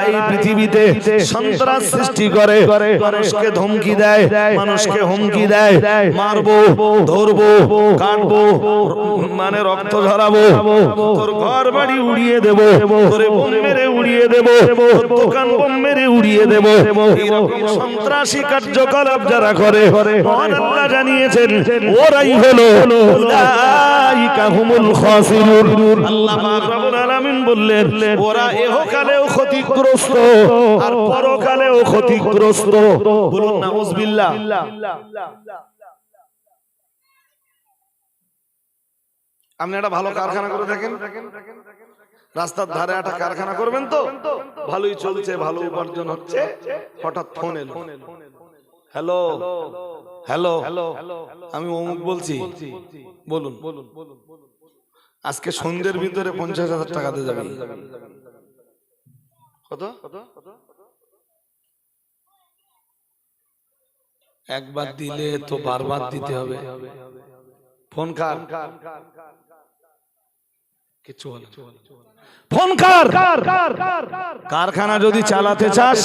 এই পৃথিবীতে সন্ত্রাস সৃষ্টি করে মানুষকে ধমকি দেয় মানুষকে হুমকি দেয় মারবো ধরবো কাটবো মানে রক্ত ঝরাবো তোর ঘর বাড়ি উড়িয়ে দেবো তোরে বোম মেরে উড়িয়ে দেবো তোর দোকান বোম মেরে উড়িয়ে দেবো সন্ত্রাসী কার্যকলাপ যারা করে মহান আল্লাহ জানিয়েছেন ওরাই হলো উলাইকা হুমুল খাসিরুন। আল্লাহ পাক রব্বুল আলামিন বললেন ওরা এহকালেও ক্ষতিগ্রস্ত। আর পরকালেও ক্ষতিগ্রস্ত। বলুন নাউজুবিল্লাহ। আপনি একটা ভালো কারখানা করে থাকেন। রাস্তার ধারে একটা কারখানা করবেন তো। ভালোই চলছে, ভালো উপার্জন হচ্ছে। হঠাৎ ফোন এলো। হ্যালো। হ্যালো। আমি অমুক বলছি। বলুন। আজকে সন্ধ্যের ভিতরে পঞ্চাশ হাজার টাকা দিয়ে যাবেন। কত? একবার দিলে তো বারবার দিতে হবে। ফোন কার? কিছু ফোন কার? কারখানা যদি চালাতে চাস,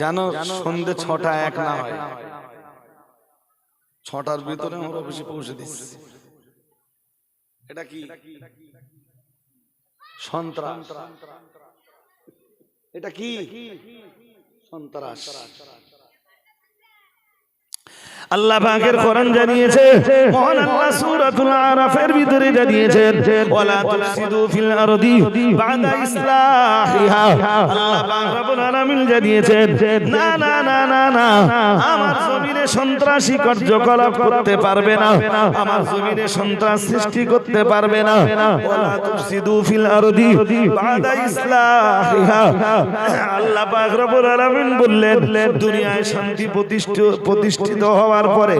জানো সন্ধে ছটা এক না হয়। ছটার ভিতরে আমরা অফিসে পৌঁছে দিচ্ছি। এটা কি? সন্ত্রাস। এটা কি? সন্ত্রাস। আল্লাহ পাকের কোরআন জানিয়েছে মহান আল্লাহ সূরাতুল আরাফের ভিতরে জানিয়েছেন ওয়ালা তুফসিদু ফিল আরদি বাদা ইসলাহিহা। আল্লাহ পাক রব্বুল আলামিন জানিয়েছেন না না না না না আমার জমিনে সন্ত্রাসী কার্যকলাপ করতে পারবে না। আমার জমিনে সন্ত্রাস সৃষ্টি করতে পারবে না। ওয়ালা তুফসিদু ফিল আরদি বাদা ইসলাহিহা। আল্লাহ পাক রব্বুল আলামিন বললেন দুনিয়ায় শান্তি প্রতিষ্ঠিত প্রতিষ্ঠিত হওয়ার পরে।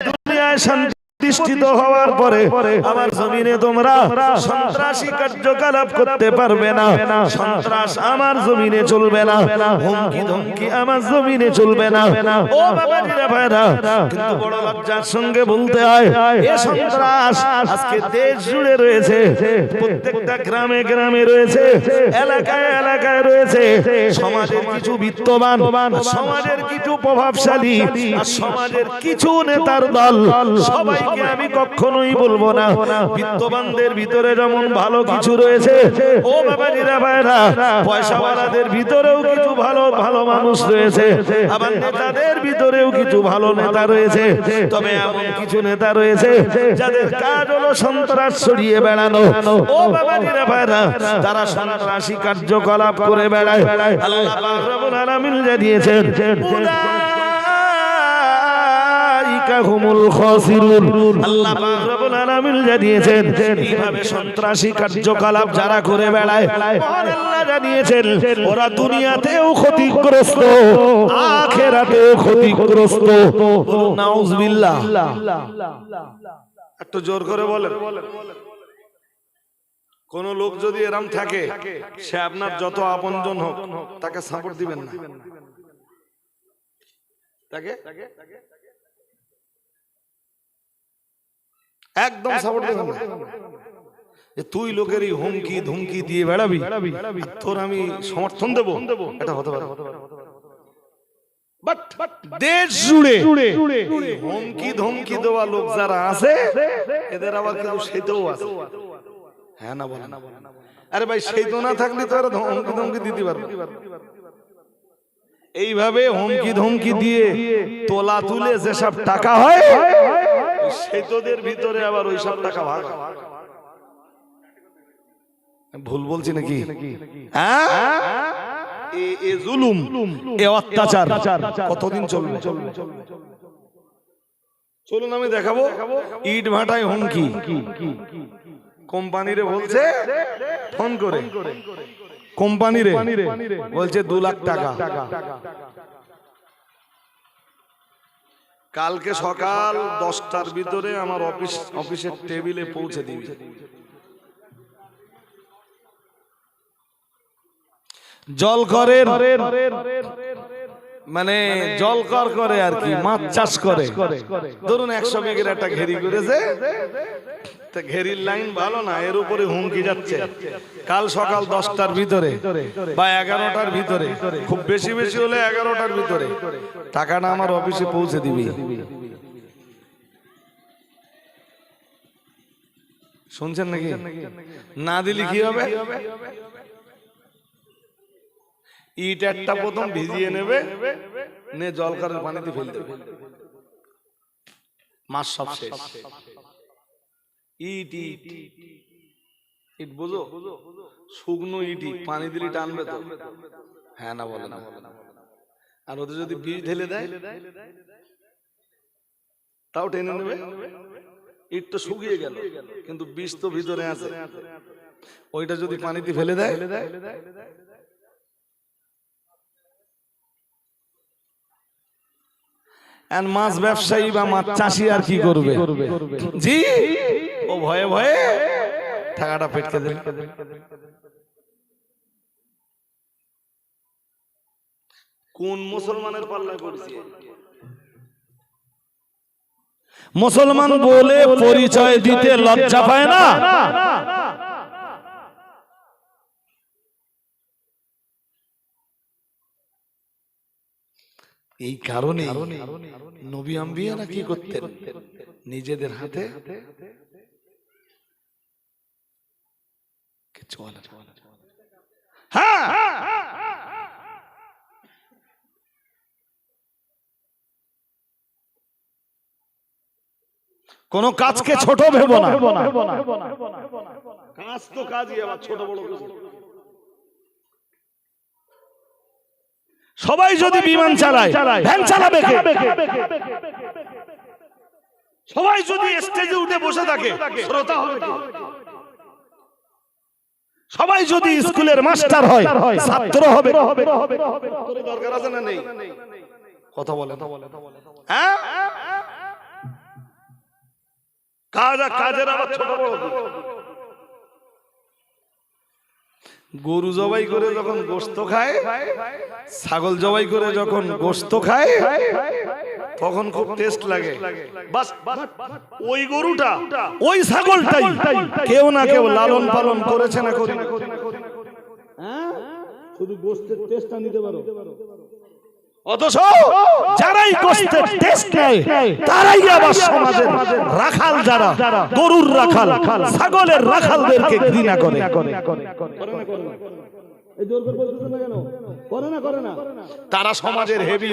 দুনিয়ায় শান্তি প্রতিষ্ঠিত হওয়ার পরে আমার জমিনে তোমরা সন্ত্রাসী কার্যকলাপ করতে পারবে না। সন্ত্রাস আমার জমিনে চলবে না। হুমকি ধমকি আমার জমিনে চলবে না। ও বাবা ভাইরা, কিন্তু বড় লজ্জার সঙ্গে বলতে হয়, এ সন্ত্রাস আজকে দেশ জুড়ে রয়েছে, প্রত্যেকটা গ্রামে গ্রামে রয়েছে, এলাকায় এলাকায় রয়েছে। সমাজের কিছু বিত্তবান, সমাজের কিছু প্রভাবশালী সমাজের কিছু নেতার দল সবাইকে আমি কখনোই বলব না। বিত্তবানদের ভিতরে যেমন ভালো কিছু রয়েছে, ও বাবাজিরা ভাইরা, পয়সাওয়ালাদের ভিতরেও কিছু ভালো ভালো মানুষ রয়েছে। আবার নেতাদের ভিতরেও কিছু ভালো নেতা রয়েছে। তবে এমন কিছু নেতা রয়েছে, যাদের কাজ হলো সন্ত্রাস ছড়িয়ে বেড়ানো। ও বাবাজিরা ভাইরা তারা সন্ত্রাসী কার্যকলাপ করে বেড়ায়। আল্লাহ রব্বুল আলামিন জানিয়েছেন সন্ত্রাসী করে একটু জোর করে বলেন। কোন লোক যদি এরম থাকে, সে আপনার যত আপনজন হোক, তাকে সাপোর্ট দিবেন না। তাকে? একদম সাপোর্ট দেবেন না। যে তুই লোকের এই হুমকি ধুমকি দিয়ে বেড়াবি তোর আমি সমর্থন দেবো এটা হতে পারে। বাট দেশ জুড়ে হুমকি ধমকি দেওয়া লোক যারা আছে এদের আবার কিন্তু সেতেও আছে। হ্যাঁ না বলে আরে ভাই সেই তো না থাকলে তো আর হুমকি ধমকি দিতে পারবে। এইভাবে হুমকি ধমকি দিয়ে তোলা তুলে যেসব টাকা হয় সেতদের ভিতরে আবার ওই সব টাকা ভাগ। ভুল বলছি নাকি? এ- এ জুলুম এ অত্যাচার। কতদিন চলবে চলুন আমি দেখাবো। ইট ভাটায় হুমকি। কোম্পানিরে বলছে ফোন করে। কোম্পানিরে। বলছে দু লাখ টাকা। কালকে সকাল দশটার ভিতরে আমার অফিস অফিসের টেবিলে পৌঁছে দিবি। জল করেন মানে জল কর করে আর কি মাছ চাষ করে। ধরুন একশো বিঘের একটা ঘেরি করেছে তা ঘেরির লাইন ভালো না এর উপরে হুমকি যাচ্ছে। কাল সকাল দশটার ভিতরে বা এগারোটার ভিতরে খুব বেশি বেশি হলে এগারোটার ভিতরে। টাকাটা আমার অফিসে পৌঁছে দিবি। শুনছেন নাকি? না দিলি কি হবে? ইট একটা প্রথম ভিজিয়ে নেবে নে জল কারের পানিতে ফেল দেবে। মাছ সব শেষ। ইট ইট ইট বুঝো? শুকনো ইটি পানি দিলে টানবে তো? হ্যাঁ না বলে না। আর ওদের যদি বীজ ঢেলে দেয়, তাও টেনে নেবে। ইট তো শুকিয়ে গেল, কিন্তু বিষ তো ভিতরে আছে। ওইটা যদি পানিতে ফেলে দেয় আর মাছ ব্যবসায়ী বা মাছ চাষি আর কি করবে? জি? ও ভয়ে ভয়ে। টাকাটা পেটকে দেবে কোন মুসলমানের পাল্লায় পড়ছে? মুসলমান বলে পরিচয় দিতে লজ্জা পায় না। এই কারণে নবী আম্বিয়ারা কি করতেন? নিজেদের হাতে কিছু হ্যাঁ! কোন কাজকে ছোট ভেবো না। কাজ তো কাজই আবার ছোট বড় সবাই যদি বিমান চালায় ভ্যান চালাবে কে? সবাই যদি স্টেজে উঠে বসে থাকে শ্রোতা হবে কে? সবাই যদি স্কুলের মাস্টার হয় ছাত্র হবে তোর দরকার আছে না নেই? কথা বলে হ্যাঁ? কাজ কাজের আবার ছোট বড় কি? গরু জবাই করে যখন গোস্ত খায় ছাগল জবাই করে যখন গোস্ত খায় তখন খুব টেস্ট লাগে। বাস ওই গরুটা ওই ছাগলটাই কেউ না কেউ লালন পালন করেছে না করে শুধু গোস্তের টেস্টটা নিতে পারো। অথচ যারাই টেস্ট নেয়, তারাই আবার সমাজের রাখাল যারা, গরুর রাখাল, ছাগলের রাখালদেরকে ঘৃণা করে। তারা সমাজের হেভি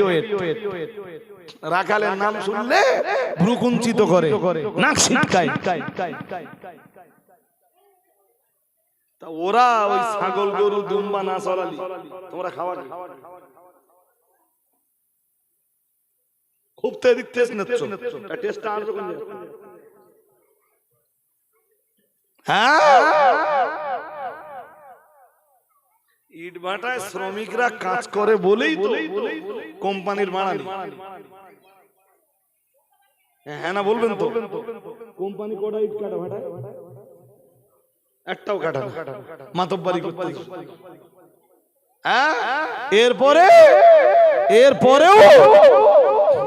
রাখালের নাম শুনলে ভ্রুকুঞ্চিত করে ওরা ওই ছাগল গরু দুম্বা না চলালি তোমরা খাওয়া কি? কোন হ্যাঁ ইট ভাটায় শ্রমিকরা কাজ করে বলেই তো কোম্পানির হ্যাঁ না বলবেন তো কোম্পানি কটা ইট কাটা ভাটায় একটাও কাটা। মাতব্বারি করতে হ্যাঁ এরপরে এরপরেও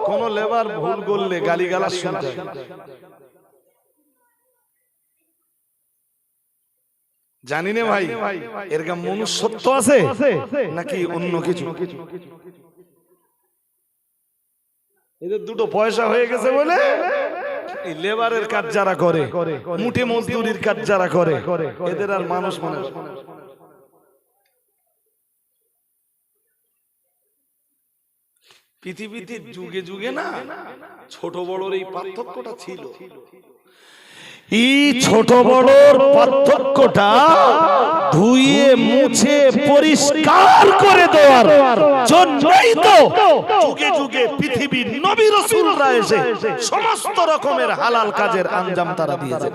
কোন লেবার ভুল করলে গালি গালাজ শুনতে জানি না ভাই, এর গা মনুষ্যত্ব আছে নাকি অন্য কিছু? এদের দুটো পয়সা হয়ে গেছে বলে লেবারের কাজ যারা করে, মুঠে মজদুরির কাজ যারা করে, এদের আর মানুষ মনে হয় না। পৃথিবীতে যুগে যুগে না ছোট বড়র এই পার্থক্যটা ছিল। এই ছোট বড়র পার্থক্যটা ধুইয়ে মুছে পরিষ্কার করে দেওয়ার জন্যই তো যুগে যুগে পৃথিবীর নবী রাসূলরা এসে সমস্ত রকমের হালাল কাজের আঞ্জাম তারা দিয়েছে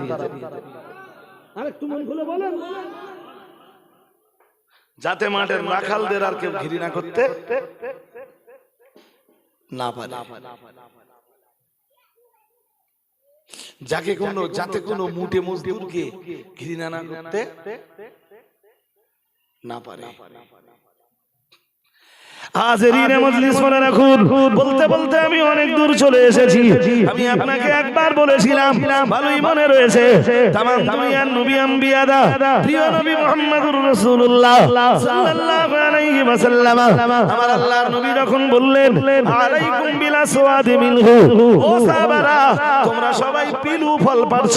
আরেকটু মন খুলে বলেন। যাতে মাঠের রাখালদের আর কেউ ঘৃণা করতে না পারে। যাকে কোনো যাতে কোনো মুটে মজদুরকে ঘৃণা না করতে না পারে। হাজেরিনে মজলিস মনে রাখুন বলতে বলতে আমি অনেক দূর চলে এসেছি। আমি আপনাকে একবার বলেছিলাম ভালোই মনে রয়েছে। তামাম দুনিয়ার নবী আম্বিয়াদা প্রিয় নবী মুহাম্মদুর রাসূলুল্লাহ সাল্লাল্লাহু আলাইহি ওয়াসাল্লাম। আমার আল্লাহর নবী যখন বললেন আলাইকুম বিলা সাওয়াদি মিনহু। ও সাহাবারা তোমরা সবাই পিলু ফল পারছ।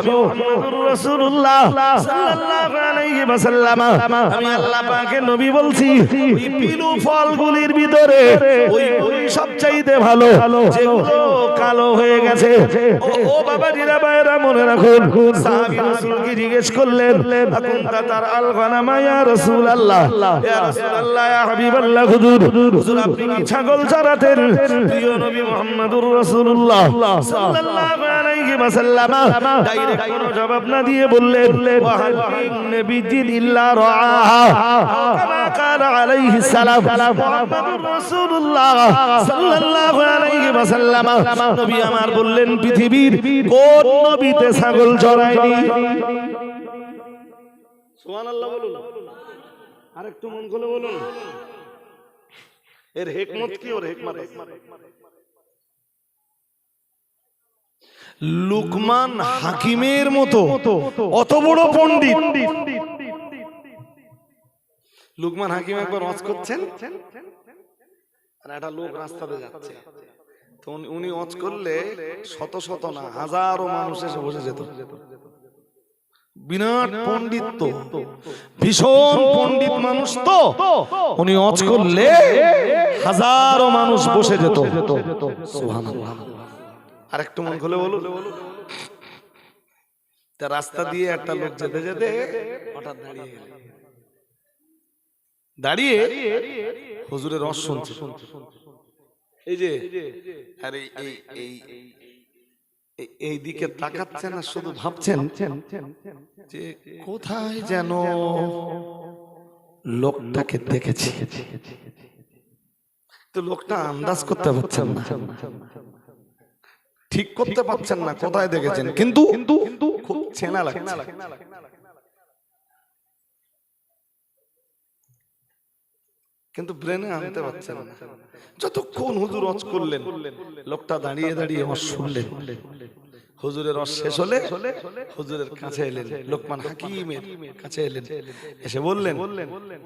আমি মুহাম্মদুর রাসূলুল্লাহ সাল্লাল্লাহু আলাইহি ওয়াসাল্লাম। আমি আল্লাহ পাকের নবী বলছি পিলু ফলগুলির ভিতরে ওইগুলি সবচাইতে ভালো যেগুলো কালো হয়ে গেছে। ও বাবা জিরা ভাইরা মনে রাখুন সাহাবী রাসূলকে জিজ্ঞেস করলেন আকুনতা তার আল গানামা ইয়া রাসূলুল্লাহ? ইয়া রাসূলুল্লাহ ইয়া হাবিবাল্লাহ হুজুর। হুজুর আপনি কি ছাগল চড়াতেন প্রিয় নবী মুহাম্মদুর রাসূলুল্লাহ। সাল্লাল্লাহু আলাইহি ওয়াসাল্লাম ডাইরেক্ট কোনো জবাব না দিয়ে বললেন ওয়া হাল ইল্লা রাআহা। কামা কালা আলাইহি সালাম। মুহাম্মদুর রাসূলুল্লাহ সাল্লাল্লাহু আলাইহি ওয়াসাল্লাম। নবী আমার বললেন পৃথিবীর কোন নবীতে ছাগল চড়ায়নি সুবহানাল্লাহ বলুন। আরেকটু মন খুলে বলুন। এর হেকমত কি ওর হেকমত লুকমান হাকিমের মতো অত বড় পণ্ডিত। লুকমান হাকিম একবার ওয়াজ করছেন? আর একটা লোক রাস্তাতে যাচ্ছে। তো উনি- ওয়াজ করলে শত শত না হাজারো মানুষ এসে বসে যেত। বিরাট পণ্ডিত। তো ভীষণ পণ্ডিত মানুষ তো। উনি ওয়াজ করলে হাজারো মানুষ বসে যেত। আর একটু মন খুলে বলুন। তা রাস্তা দিয়ে একটা লোক যেতে যেতে হঠাৎ দাঁড়িয়ে গেল। দাঁড়িয়ে হুজুরের রস শুনছে। এই যে আরে এই এই এই- দিকে তাকাচ্ছেন আর শুধু ভাবছেন যে কোথায় যেন লোকটাকে দেখেছি। তো লোকটা আন্দাজ করতে পারছেন না। ঠিক করতে পারছেন না কোথায় দেখেছেন? কিন্তু কিন্তু খুব চেনা লাগছে। কিন্তু ব্রেনে আনতে পারছেন না। যতক্ষণ হুজুর অজ করলেন, লোকটা দাঁড়িয়ে দাঁড়িয়ে অজ শুনলেন। হুজুরের অজ শেষ হলে হুজুরের কাছে এলেন, লোকমান হাকিমের কাছে এলেন। এসে বললেন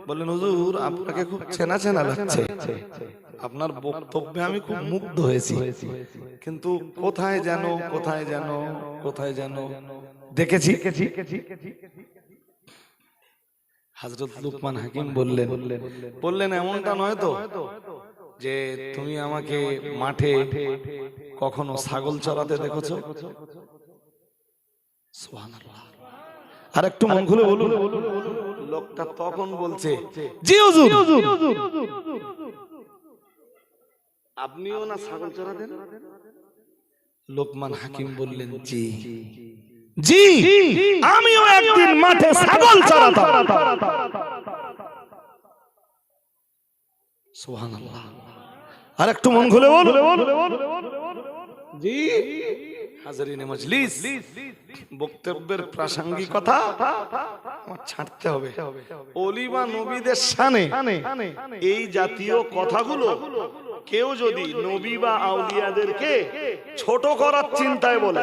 বললেন, হুজুর, আপনাকে খুব চেনা চেনা লাগছে। আপনার বক্তব্যে আমি খুব মুগ্ধ হয়েছি। কিন্তু কোথায় যেন কোথায় যেন কোথায় যেন দেখেছি। হাজরত লুকমান হাকিম বললেন বললেন এমনটা নয় তো যে তুমি আমাকে মাঠে কখনো ছাগল চড়াতে দেখেছ? আর একটু মন খুলে বলুন। লোকটা তখন বলছে জি হুজুর। আপনিও না ছাগল চড়াতেন? লোকমান হাকিম বললেন জি। জি। আমিও একদিন মাঠে ছাগল চড়াতাম সুবহানাল্লাহ। আর একটু মন খুলে বল জি। হাজারিনে মজলিস। বক্তব্যের প্রাসঙ্গিকতা আমার ছাড়তে হবে। অলি বা নবীদের শানে এই জাতীয় কথাগুলো কেউ যদি নবী বা আউলিয়াদেরকে ছোট করার চিন্তায় বলে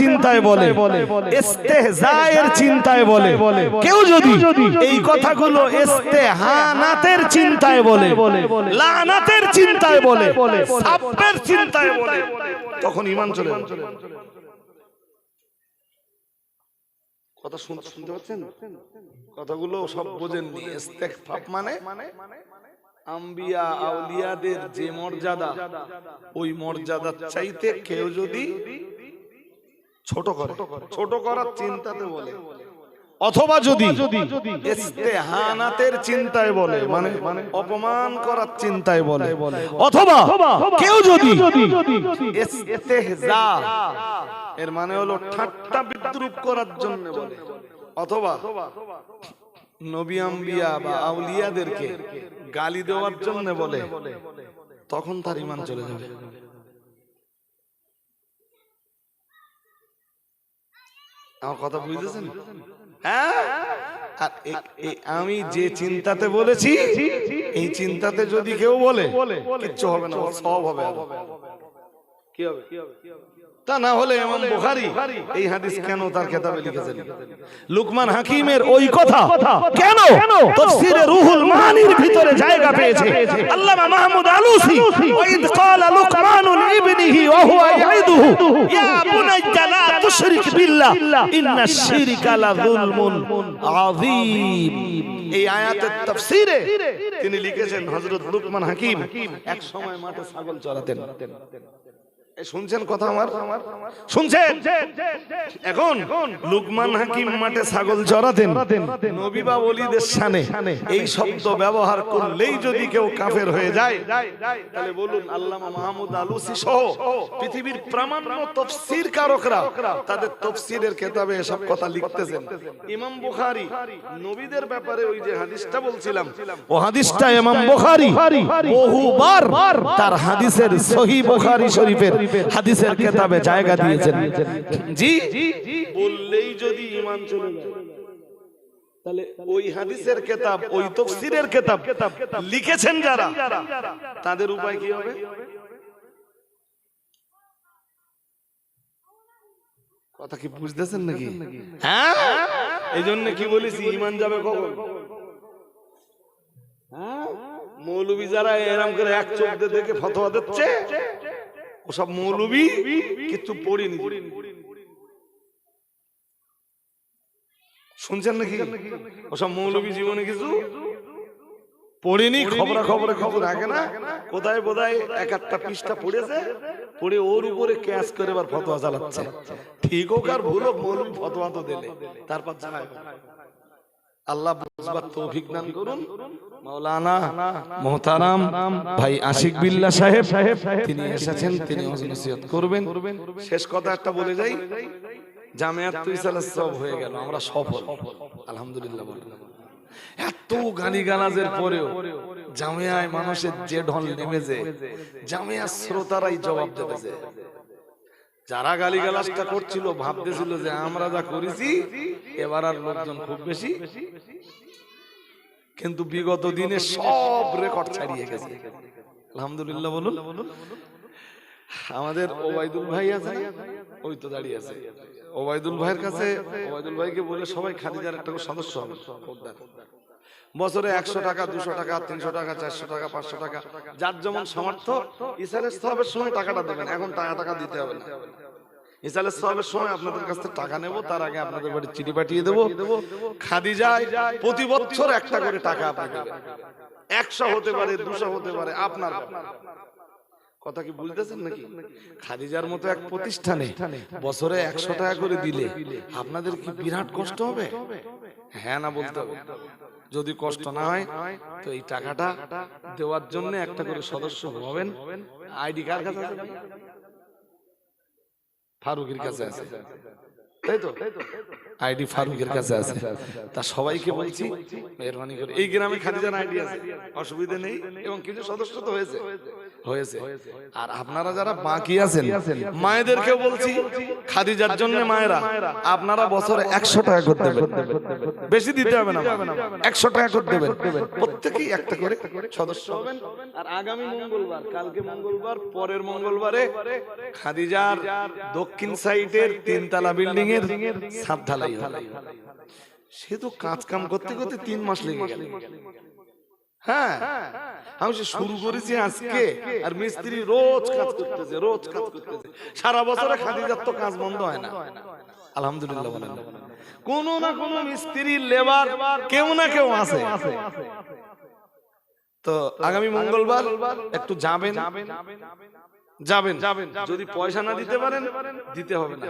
চিন্তায় বলে ইস্তেহজায়ের চিন্তায় বলে। কেউ যদি এই কথাগুলো ইস্তেহানাতের চিন্তায় বলে লানাতের চিন্তায় বলে সাব্বের চিন্তায় বলে। তখন ঈমান চলে কথা শুনতে শুনতে পাচ্ছেন? কথাগুলো সব বোঝেননি। ইস্তেগফাফ মানে আম্বিয়া আউলিয়াদের যে মর্যাদা ওই মর্যাদার চাইতে কেউ যদি ছোট করে ছোট করার চিন্তাতে বলে অথবা যদি ইস্তেহানাতের চিন্তায় বলে মানে অপমান করার চিন্তায় বলে অথবা কেউ যদি ইস্তেহজা এর মানে হলো ঠাট্টা বিদ্রুপ করার জন্য বলে অথবা নবী আম্বিয়া বা আউলিয়াদেরকে গালি দেওয়ার জন্য বলে, তখন তার ইমান চলে যাবে। আমার কথা হ্যাঁ? আমি যে চিন্তাতে বলেছি, এই চিন্তাতে যদি কেউ বলে, কিচ্ছু হবে না সব হবে। কি হবে? তা না হলে বুখারী এই হাদিস কেন তার কিতাবে লিখেছেন? লুকমান হাকিমের ওই কথা কেন তাফসীরে রুহুল মানির ভিতরে জায়গা পেয়েছে। আল্লামা মাহমুদ আলুসি। ওয়াইদ ক্বালা লুকমান লিবনিহি ওয়া হুয়া ইয়াইদুহু। ইয়া বুনাইয়া লা তুশরিক বিল্লাহ। ইন্না শিরকা লা যুলমুন আযীম। এই আয়াতের তাফসীরে তিনি লিখেছেন হযরত লুকমান হাকিম এক সময় মাঠে ছাগল চরাতেন শুনছেন কথা আমার? শুনছেন? এখন লুকমান হাকিম মাঠে ছাগল শানে এই শব্দ ব্যবহার করলেই যদি কেউ কাফের হয়ে যায়, তাহলে বলুন আল্লামা মাহমুদ আলুসি সহ পৃথিবীর প্রামাণ্য তফসির কারকরা তাদের তফসিরের কেতাবে এসব কথা লিখতেছেন। ইমাম বুখারী, নবীদের ব্যাপারে ওই যে হাদিসটা বলছিলাম, ও হাদিসটা ইমাম বুখারী বহুবার তার হাদিসের সহি বুখারী শরীফের হাদিসের কেতাবে জায়গা দিয়েছেন। জি? বললেই যদি ঈমান চলে যায়। তাহলে ওই হাদিসের কেতাব ওই তফসিরের কেতাব লিখেছেন যারা তাদের উপায় কি হবে? কথা কি বুঝতেছেন নাকি? হ্যাঁ? এই জন্য কি বলেছি ইমান যাবে কখন? হ্যাঁ? মৌলবী যারা এরম করে এক চোখ দিয়ে দেখে ফতোয়া দিচ্ছে ওসব মৌলবি কিছু পড়িনি। শুনছেন নাকি? ওসব মৌলবি জীবনে কিছু? পড়েনি খবরা খবরে খবর রাখে না? কোথায় বোধহয় এক একটা পৃষ্ঠা পড়েছে পড়ে ওর উপরে ক্যাশ করে এবার ফতোয়া চালাচ্ছে। ঠিক হোক আর ভুল হোক মৌলবী ফতোয়া তো দিলে। তারপর জানায় আল্লাহ বুঝবার তৌফিক দান করুন। মাওলানা মোহতারাম ভাই আশিক বিল্লাহ সাহেব তিনি এসেছেন তিনি নসিহত করবেন। শেষ কথা একটা বলে যাই জামিয়াত তুইসালাস সব হয়ে গেল আমরা সফল। আলহামদুলিল্লাহ এত গালি গালাজের পরেও জামিয়ায় মানুষের যে ঢল নেমেছে জামিয়া শ্রোতারাই জবাব দেবেছে যারা গালি গালাজটা করছিল ভাবতেছিল যে আমরা যা করেছি এবার আর লোকজন খুব বেশি। কিন্তু বিগত দিনে সব রেকর্ড ছাড়িয়ে গেছে। আলহামদুলিল্লাহ বলুন। আমাদের ওবায়দুল ভাই আছে ওই তো দাঁড়িয়ে আছে। ওবায়দুল ভাইয়ের কাছে ওবায়দুল ভাইকে বলে সবাই খাদিজার একটা সদস্য হবে। বছরে একশো টাকা দুশো টাকা তিনশো টাকা চারশো টাকা পাঁচশো টাকা। যার যেমন সামর্থ্য ইসালের সবের সময় টাকাটা দেবেন। এখন টাকা টাকা দিতে হবে না। ইসালের সবের সময় আপনাদের কাছ থেকে টাকা নেব তার আগে আপনাদের বাড়ি চিঠি পাঠিয়ে দেবো। খাদিজায় প্রতি বছর একটা করে টাকা আপনি দেবেন একশো হতে পারে দুশো হতে পারে আপনার কথা কি বুঝতেছেন নাকি? খাদিজার মতো এক প্রতিষ্ঠানে বছরে একশো টাকা করে দিলে আপনাদের কি বিরাট কষ্ট হবে? হ্যাঁ না বলতে হবে? যদি কষ্ট না হয়, তো এই টাকাটা দেওয়ার জন্য একটা করে সদস্য হবেন। আইডি কার কাছে ফারুকের কাছে আছে। তাই তো? আইডি ফারুকের কাছে আছে। তা সবাইকে বলছি মেহরবানি করে। এই গ্রামে খাদিজার আইডি আছে। অসুবিধা নেই। এবং কিছু সদস্য তো হয়েছে। হয়েছে। আর আপনারা যারা বাকি আছেন মায়েদেরকেও বলছি খাদিজার জন্য মায়েরা আপনারা বছরে একশো টাকা করে দেবেন। বেশি দিতে হবে না একশো টাকা করে দেবেন। প্রত্যেকেই একটা করে সদস্য হবেন। আর আগামী মঙ্গলবার কালকে মঙ্গলবার পরের মঙ্গলবারে খাদিজার দক্ষিণ সাইডের তিনতলা বিল্ডিং এর ছাদ ঢালাই সে তো কাজ কাম করতে করতে তিন মাস লেগে গেল। হ্যাঁ আমি সে শুরু করেছি আজকে, আর মিস্ত্রি রোজ কাজ করতেছে, রোজ কাজ করতেছে। সারা বছরে খাদিজার তো কাজ বন্ধ হয় না। আলহামদুলিল্লাহ বলেন। কোন না কোন মিস্ত্রি, লেবার, কেউ না কেউ আছে। তো আগামী মঙ্গলবার একটু যাবেন। যাবেন। যদি পয়সা না দিতে পারেন দিতে হবে না।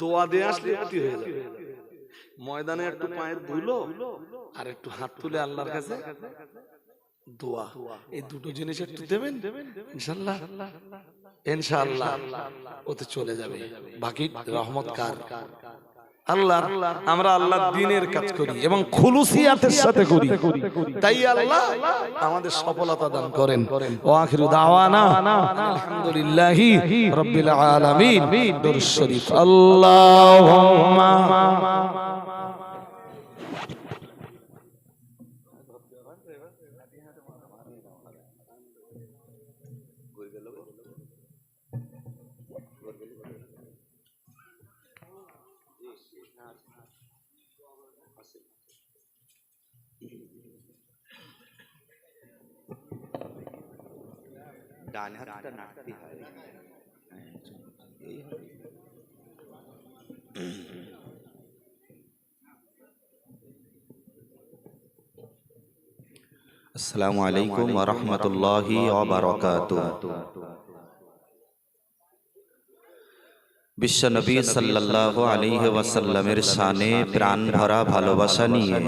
দোয়া দিয়ে আসলে ক্ষতি হয়ে যাবে। ময়দানে একটু পায়ের ধুলো আর একটু হাত তুলে আল্লাহর কাছে দোয়া। এই দুটো জিনিস একটু দেবেন? ইনশাল্লাহ ইনশাআল্লাহ। ওতে চলে যাবে। বাকি রহমত কার আল্লাহ, আমরা আল্লাহ দিনের কাজ করি এবং খুলুসিয়াতের সাথে করি। তাই আল্লাহ আমাদের সফলতা দান করেন। ও আখিরু দাওয়ানা, আলহামদুলিল্লাহি রাব্বিল আলামিন। দরুদ শরীফ। আল্লাহুম্মা। ডান হাতটা নাড়তে হয় এই হবে। আসসালামু আলাইকুম ওয়া রাহমাতুল্লাহি ওয়া বারাকাতুহু বিশ্বনবী সাল্লাল্লাহু আলাইহি ওয়াসাল্লামের শানে প্রাণ ভরা ভালোবাসা নিয়ে